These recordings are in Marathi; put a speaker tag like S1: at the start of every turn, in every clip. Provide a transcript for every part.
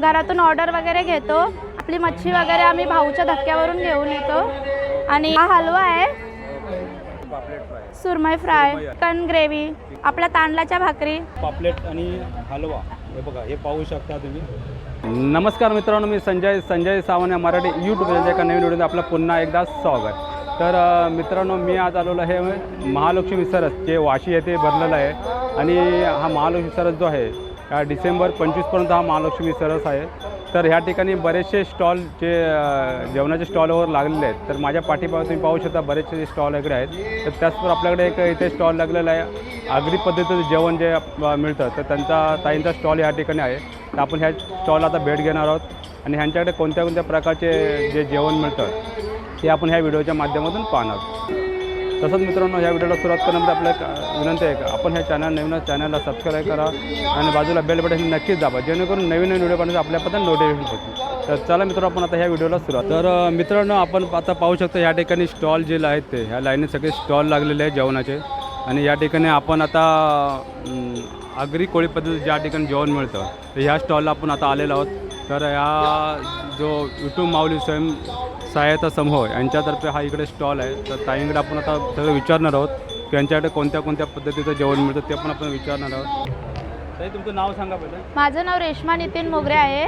S1: घरातून ऑर्डर वगैरे घेतो. आपली मच्छी वगैरे आम्ही भाऊच्या धक्क्यावरून घेऊन येतो. आणि हा हलवा आहे.
S2: सुरमय फ्राय
S1: सुरमई फ्राय ग्रेव्ही आपल्या तांदळाच्या भाकरी.
S2: पापलेट आणि हलवा. हे बघा हे पाहू शकता तुम्ही. नमस्कार मित्रांनो मी संजय संजय सावंत या मराठी यूट्यूब चॅनलच्या एका नवीन व्हिडिओमध्ये आपलं पुन्हा एकदा स्वागत. तर मित्रांनो मी आज आलेलो आहे महालक्ष्मी सरस जे वाशी येथे भरलेलं आहे. आणि हा महालक्ष्मी सरस जो आहे डिसेंबर पंचवीसपर्यंत हा महालक्ष्मी सरस आहे. तर ह्या ठिकाणी बरेचसे स्टॉल जे जेवणाचे स्टॉलवर लागलेले आहेत. तर माझ्या पाठीपासून तुम्ही पाहू शकता बरेचसे स्टॉल वगैरे आहेत. तर त्याचबरोबर आपल्याकडे एक इथे स्टॉल लागलेला आहे. आगरी पद्धतीचं जेवण जे मिळतं तर त्यांचा ताईंचा स्टॉल या ठिकाणी आहे. तर आपण ह्या स्टॉल आता भेट घेणार आहोत. आणि ह्यांच्याकडे कोणत्या कोणत्या प्रकारचे जे जेवण मिळतं ते आपण ह्या व्हिडिओच्या माध्यमातून पाहणार आहोत. तसंच मित्रांनो ह्या व्हिडिओला सुरुवात करण्यामध्ये आपल्या विनंती आहे का? आपण ह्या चॅनल नवीन चॅनलला सबस्क्राईब करा आणि बाजूला बेल बटन नक्कीच दाबा जेणेकरून नवीन नवीन व्हिडिओ पाहण्याचं आपल्यापर्यंत नोटिफिकेशन होतील तर चला मित्रांनो आपण आता ह्या व्हिडिओला सुरुवात तर मित्रांनो आपण आता पाहू शकतो या ठिकाणी स्टॉल जे आहेत ते. ह्या लाईनीत सगळे स्टॉल लागलेले आहेत जेवणाचे. आणि या ठिकाणी आपण आता आगरी कोळी पद्धतीत ज्या ठिकाणी जेवण मिळतं तर ह्या स्टॉलला आपण आता आलेलो आहोत. तर या जो युट्यूब माऊली स्वयं सहायता समूह यांच्यातर्फे हा इकडे स्टॉल आहे. तर ताईंकडे आपण आता सगळं विचारणार आहोत की यांच्याकडे कोणत्या कोणत्या पद्धतीचं जेवण मिळतं ते पण आपण विचारणार आहोत. ताई तुमचं नाव सांगा पहिलं.
S1: माझं नाव रेश्मा नितीन मोगरे आहे.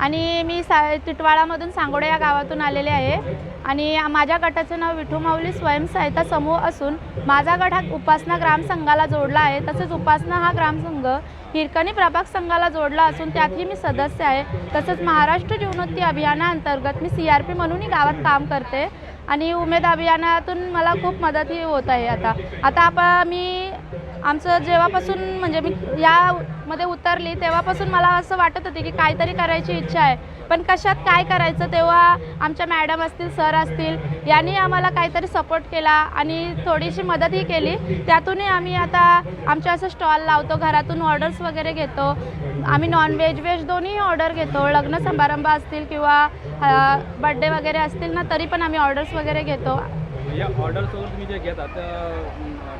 S1: आणि मी सा तिटवाळामधून सांगोडे या गावातून आलेले आहे. आणि माझ्या गटाचं नाव विठू माऊली स्वयंसहायता समूह असून माझा गट हा उपासना ग्रामसंघाला जोडला आहे. तसेच उपासना हा ग्रामसंघ हिरकणी प्रभाग संघाला जोडला असून त्यातही मी सदस्य आहे. तसंच महाराष्ट्र जीवनोत्ती अभियानाअंतर्गत मी सी आर पी म्हणूनही गावात काम करते. आणि उमेद अभियानातून मला खूप मदतही होत आहे आता. आता आपण मी आमचं जेव्हापासून म्हणजे मी यामध्ये उतरली तेव्हापासून मला असं वाटत होते की काहीतरी करायची इच्छा आहे. पण कशात काय करायचं तेव्हा आमच्या मॅडम असतील सर असतील यांनी आम्हाला काहीतरी सपोर्ट केला आणि थोडीशी मदतही केली. त्यातूनही आम्ही आता आमच्या असं स्टॉल लावतो घरातून ऑर्डर्स वगैरे घेतो. आम्ही नॉनव्हेज व्हेज दोन्ही ऑर्डर घेतो. लग्न समारंभ असतील किंवा बड्डे वगैरे असतील ना तरी पण आम्ही ऑर्डर्स वगैरे घेतो.
S2: या ऑर्डर्सवर तुम्ही जे घेतात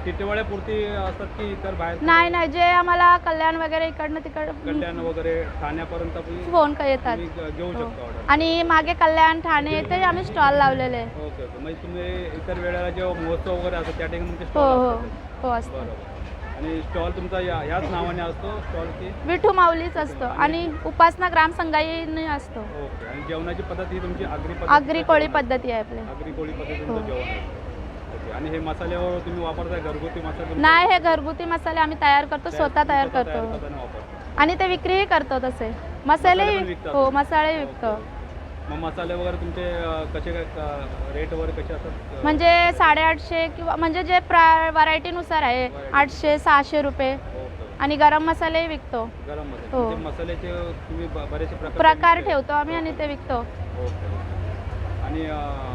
S2: असतात की इतर बाहेर?
S1: नाही नाही जे आम्हाला कल्याण वगैरे इकडनं तिकडं
S2: कल्याण वगैरे ठाण्यापर्यंत तुम्ही
S1: फोन का येतात.
S2: तुम्ही घेऊ
S1: हो.
S2: शकता ऑर्डर
S1: आणि मागे कल्याण ठाणे ते आम्ही स्टॉल लावलेले. आहे.
S2: Okay okay. म्हणजे तुम्ही इतर वेळेला जेव्हा महोत्सव वगैरे असतो त्या ठिकाणी तुमचे
S1: हो
S2: स्टॉल
S1: हो.
S2: असतात
S1: हो असतं.
S2: बरोबर. आणि स्टॉल तुमचा या ह्याच नावाने असतो? स्टॉल की?
S1: विठू माऊलीच असतो. आणि उपासना ग्रामसंघाई असतो.
S2: ओके. आणि जेवणाची पद्धत ही तुमची आगरी पद्धत
S1: आगरी कोळी पद्धती आहे आपली.
S2: आगरी कोळी पद्धतीचं
S1: हो.
S2: जेवण आहे. आणि हे मसाल्यावर तुम्ही वापरताय घरगुती मसाले?
S1: नाही हे घरगुती मसाले आम्ही तयार करतो स्वतः तयार करतो.
S2: आणि वापरता.
S1: आणि ते विक्रीही करतो तसे.
S2: मसाले
S1: मसाले
S2: पण?
S1: हो मसाले विकतो.
S2: मग मसाले वगैरे तुमचे अं, कसे काय रेट वगैरे कसे असतात?
S1: म्हणजे साडेआठशे किंवा म्हणजे जे प्रा व्हरायटीनुसार आहे आठशे सहाशे रुपये.
S2: ओके.
S1: आणि गरम मसालेही विकतो.
S2: गरम मसाले.
S1: हो.
S2: म्हणजे मसाल्याचे तुम्ही ब- बरेचसे प्रकार
S1: ठेवतो आम्ही आणि ते विकतो.
S2: ओके. आणि अं,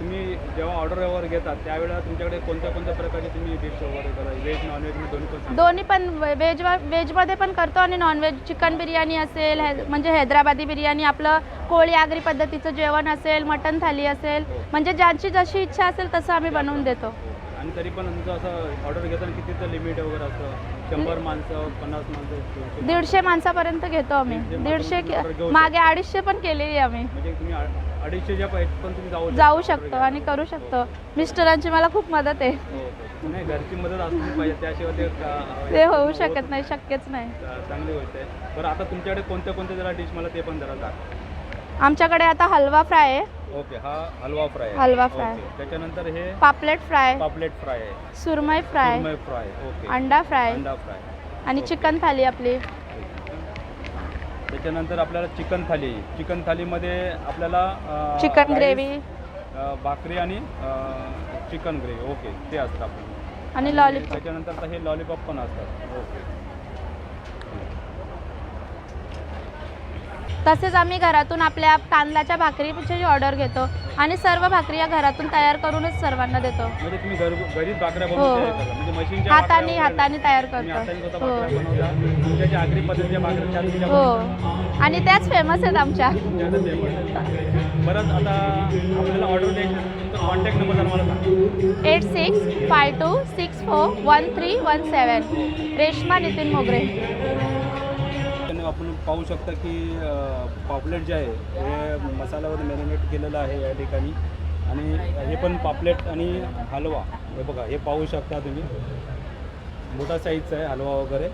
S2: तुम्ही जेव्हा ऑर्डर वगैरे घेतात त्यावेळेला तुमच्याकडे कोणत्या कोणत्या प्रकारचे तुम्ही डिश वगैरे करा? व्हेज नॉनव्हेज दोन्ही पण सांगा.
S1: दोन्ही पण व्हेज व्हेजमध्ये पण करतो आणि नॉनव्हेज चिकन बिर्याणी असेल है म्हणजे हैदराबादी बिर्याणी आपलं कोळी आगरी पद्धतीचं जेवण असेल मटन थाली असेल म्हणजे ज्यांची जशी इच्छा असेल तसं आम्ही बनवून देतो.
S2: आणि तरी पण तुमचं असं ऑर्डर घेताना कितीचं लिमिट वगैरे असतं? शंभर माणसं पन्नास माणसं
S1: दीडशे माणसापर्यंत घेतो आम्ही.
S2: दीडशे
S1: दीडशे
S2: माणसापर्यंत order घेऊ
S1: के- मागे अडीचशे पण केलेली आम्ही.
S2: म्हणजे तुम्ही अडीचशेच्या पैसे पण तुम्ही जाऊ
S1: जाऊ शकतो. आणि करू शकतो. मिस्टरांची मला खूप मदत आहे.
S2: हो, हो. नाही घरची मदत असली पाहिजे त्याशिवाय ते का-
S1: ते होऊ शकत नाही शक्यच नाही.
S2: चांगली गोष्ट आहे. बरं आता तुमच्याकडे कोणत्या कोणत्या जरा डिश मला ते पण जरा
S1: आमच्याकडे आता हलवा फ्राय आहे.
S2: ओके हा हलवा फ्राय आहे.
S1: हलवा.
S2: ओके. त्याच्यानंतर हे
S1: पापलेट फ्राय.
S2: पापलेट फ्राय आहे.
S1: सुरमई फ्राय.
S2: सुरमई फ्राय ओके.
S1: अंडा फ्राय.
S2: अंडा फ्राय.
S1: आणि चिकन थाली आपली.
S2: त्याच्यानंतर आपल्याला चिकन थाली चिकन थालीमध्ये आपल्याला अं,
S1: चिकन
S2: rice,
S1: ग्रेव्ही.
S2: अं, भाकरी आणि चिकन ग्रेव्ही. ओके ते असतं आपलं.
S1: आणि लॉलीपॉप.
S2: त्याच्यानंतर आता हे लॉलीपॉप पण असतात. ओके.
S1: तसेच आम्ही घरातून आपल्या तांदळाच्या भाकरीची ऑर्डर घेतो आणि सर्व भाकरी या घरातून तयार करूनच सर्वांना देतो.
S2: म्हणजे तुम्ही घर घरीच भाकऱ्या
S1: हो,
S2: बनवून
S1: हो.
S2: तयार करता म्हणजे मशीनच्या
S1: हाताने
S2: भाकऱ्या वगैरे
S1: हाताने तयार
S2: तुम्ही हाताने स्वतः
S1: करतो
S2: भाकऱ्या
S1: हो
S2: बनवता. तुमच्या ज्या आगरी पद्धतीच्या भाकऱ्या त्या तुमच्या
S1: हो. आणि त्याच फेमस आहेत आमच्या.
S2: तुमच्या हातात famous आहे. परत आता आपल्याला ऑर्डर द्यायची असेल, तुमचा कॉन्टॅक्ट नंबर जर मला सांगा.
S1: Eight six five two six four one three one seven. Reshma Nitin Mogre.
S2: आपण पाहू शकता की पापलेट जे आहे हे मसाल्यावर मॅरिनेट केलेलं आहे या ठिकाणी. आणि हे पण पापलेट आणि हलवा. हे बघा हे पाहू शकता तुम्ही. मोठा साईजचा आहे हलवा वगैरे.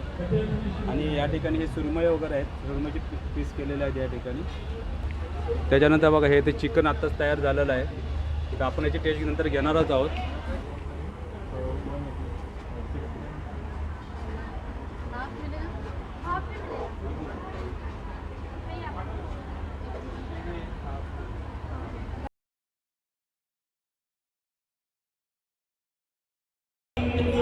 S2: आणि या ठिकाणी हे सुरमई वगैरे आहेत. सुरमईचे पीस केलेले आहेत या ठिकाणी. त्याच्यानंतर बघा हे ते चिकन आत्ताच तयार झालेलं आहे. आपण याची टेस्ट नंतर घेणारच आहोत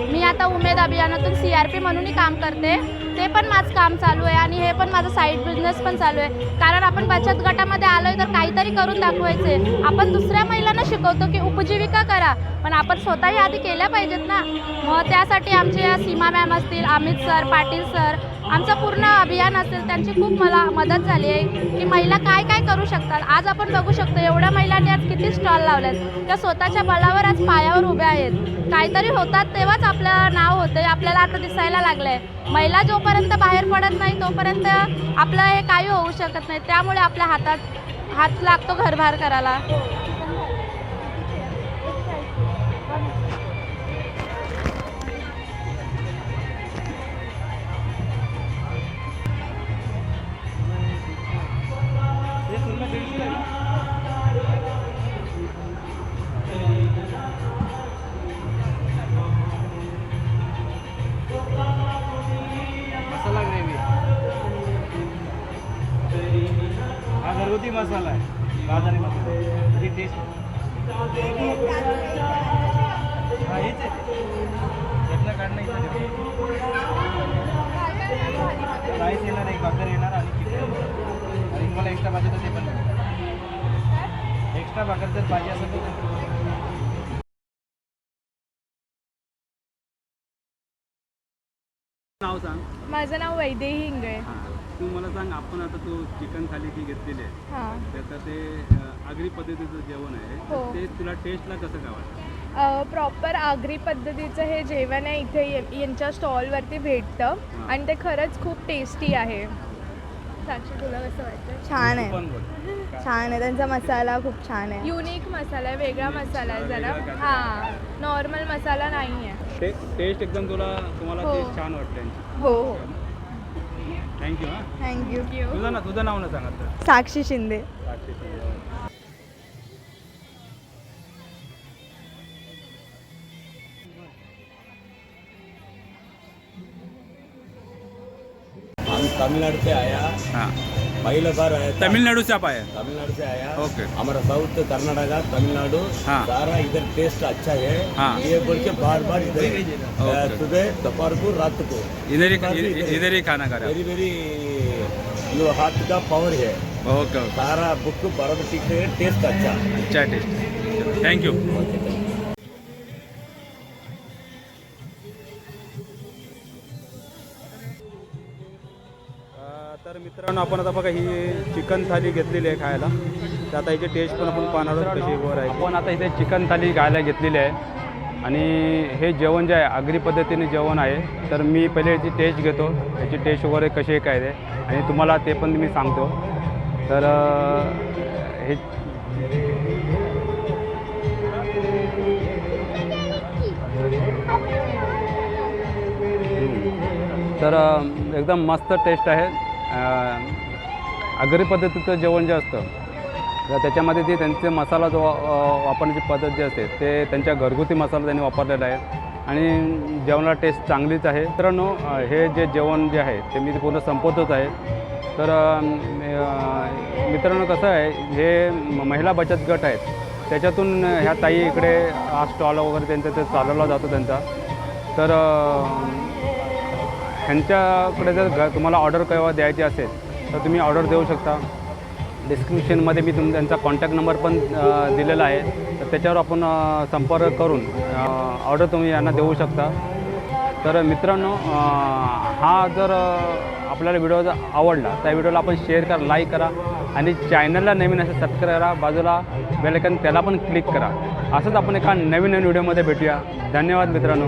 S1: मी आता उमेद अभियानातून सी आर पी म्हणूनही काम करते. ते पण माझं काम चालू आहे आणि हे पण माझं साईड बिझनेस पण चालू आहे. कारण आपण बचत गटामध्ये आलो आहे तर काहीतरी करून दाखवायचे आपण दुसऱ्या महिलांना शिकवतो की उपजीविका करा. पण आपण स्वतःही आधी केल्या पाहिजेत ना. मग त्यासाठी आमच्या सीमा मॅम असतील अमित सर पाटील सर आमचं पूर्ण अभियान असेल त्यांची खूप मला मदत झाली आहे की महिला काय काय करू शकतात. आज आपण बघू शकतो एवढ्या महिलांनी आज किती स्टॉल लावल्यात त्या स्वतःच्या बळावर आज पायावर उभ्या आहेत. काहीतरी होतात तेव्हाच आपलं नाव होतं आपल्याला आता दिसायला लागलं आहे महिला जोपर्यंत बाहेर पडत नाही तोपर्यंत आपलं हे काही होऊ शकत नाही. त्यामुळे आपल्या हातात हात लागतो घरभार करायला.
S3: राईस येणार एक भाकर येणार आणि चिकन आणि तुम्हाला एक्स्ट्रा पाहिजे तर ते पण एक्स्ट्रा भाकर जर पाहिजे असेल तर
S2: नाव सांग.
S1: माझं नाव वैदेही हिंगळे
S2: हां. तू मला सांग आपण आता तू चिकन थाली जी घेतलेली आहे
S1: हां.
S2: त्याचं ते आगरी पद्धतीचं जेवण आहे.
S4: हो.
S2: ते तुला टेस्टला कसं काय वाटतं?
S4: प्रॉपर आगरी पद्धतीचं हे जेवण आहे इथे ये- यांच्या स्टॉलवरती भेटतं. आणि ते खरंच खूप टेस्टी आहे. साक्षी तुला कसं वाटतं?
S5: छान आहे. छान आहे. त्यांचा मसाला खूप छान आहे.
S4: युनिक मसाला आहे वेगळा मसाला आहे जरा. हां. नॉर्मल मसाला नाही आहे
S2: टेस्ट एकदम तुला तुम्हाला
S4: हो.
S2: टेस्ट छान वाटतं यांची
S5: हो हो.
S2: थँक्यू
S5: थँक्यू
S2: तुझं ना तुझं नाव ना सांगा
S5: साक्षी शिंदे.
S6: तमिलनाडु से आया
S2: हाँ.
S6: पहले बार आया था
S2: तमिलनाडु से आप आए
S6: तमिलनाडु से आया.
S2: ओके।
S6: हमारा साउथ कर्नाटका तमिलनाडु
S2: हाँ।
S6: सारा इधर टेस्ट अच्छा है.
S2: हाँ।
S6: ये बोल के बार बार इधर ही, अ,
S2: ओके।
S6: सुबह दोपहर को रात को.
S2: इधर ही इधर ही खाना खा रहे
S6: वेरी वेरी यो हाथ का पावर है.
S2: हो ओके ओके.
S6: सारा बुक बराबर ठीक है टेस्ट अच्छा.
S2: अच्छा टेस्ट थँक्यू तर मित्रांनो आपण आता बघा ही चिकन थाली घेतलेली आहे खायला. तर आता याची टेस्ट पण आपण पाहणार आहोत कशी वर आहे आपण आता इथे चिकन थाली खायला घेतलेली आहे. आणि हे जेवण जे आहे आगरी पद्धतीने जेवण आहे. तर मी पहिले याची टेस्ट घेतो. याची टेस्ट वगैरे कशी काय ते आणि तुम्हाला ते पण मी सांगतो. तर हे तर एकदम मस्त टेस्ट आहे. आगरी पद्धतीचं जेवण जे असतं तर त्याच्यामध्ये ते त्यांचे मसाला जो वापरण्याची पद्धत जी असते ते त्यांच्या घरगुती मसाला त्यांनी वापरलेला आहे. आणि जेवणाला टेस्ट चांगलीच आहे. मित्रांनो हे जे जेवण जे आहे ते मी पूर्ण संपवतच आहे. तर मित्रांनो कसं आहे हे महिला बचत गट आहेत त्याच्यातून ह्या ताई इकडे हा स्टॉल वगैरे त्यांचा ते चालवला जातो त्यांचा. तर ह्यांच्याकडे जर घ तुम्हाला ऑर्डर केव्हा द्यायची असेल तर तुम्ही ऑर्डर देऊ शकता. डिस्क्रिप्शनमध्ये मी तुम त्यांचा कॉन्टॅक्ट नंबर पण दिलेला आहे. तर त्याच्यावर आपण संपर्क करून ऑर्डर तुम्ही यांना देऊ शकता. तर मित्रांनो हा जर आपल्याला व्हिडिओ जर आवडला त्या व्हिडिओला आपण शेअर करा लाईक करा आणि चॅनलला नवीन असं सबस्क्राईब करा. बाजूला बेलायकन त्याला पण क्लिक करा. असंच आपण एका नवीन नवीन व्हिडिओमध्ये भेटूया. धन्यवाद मित्रांनो.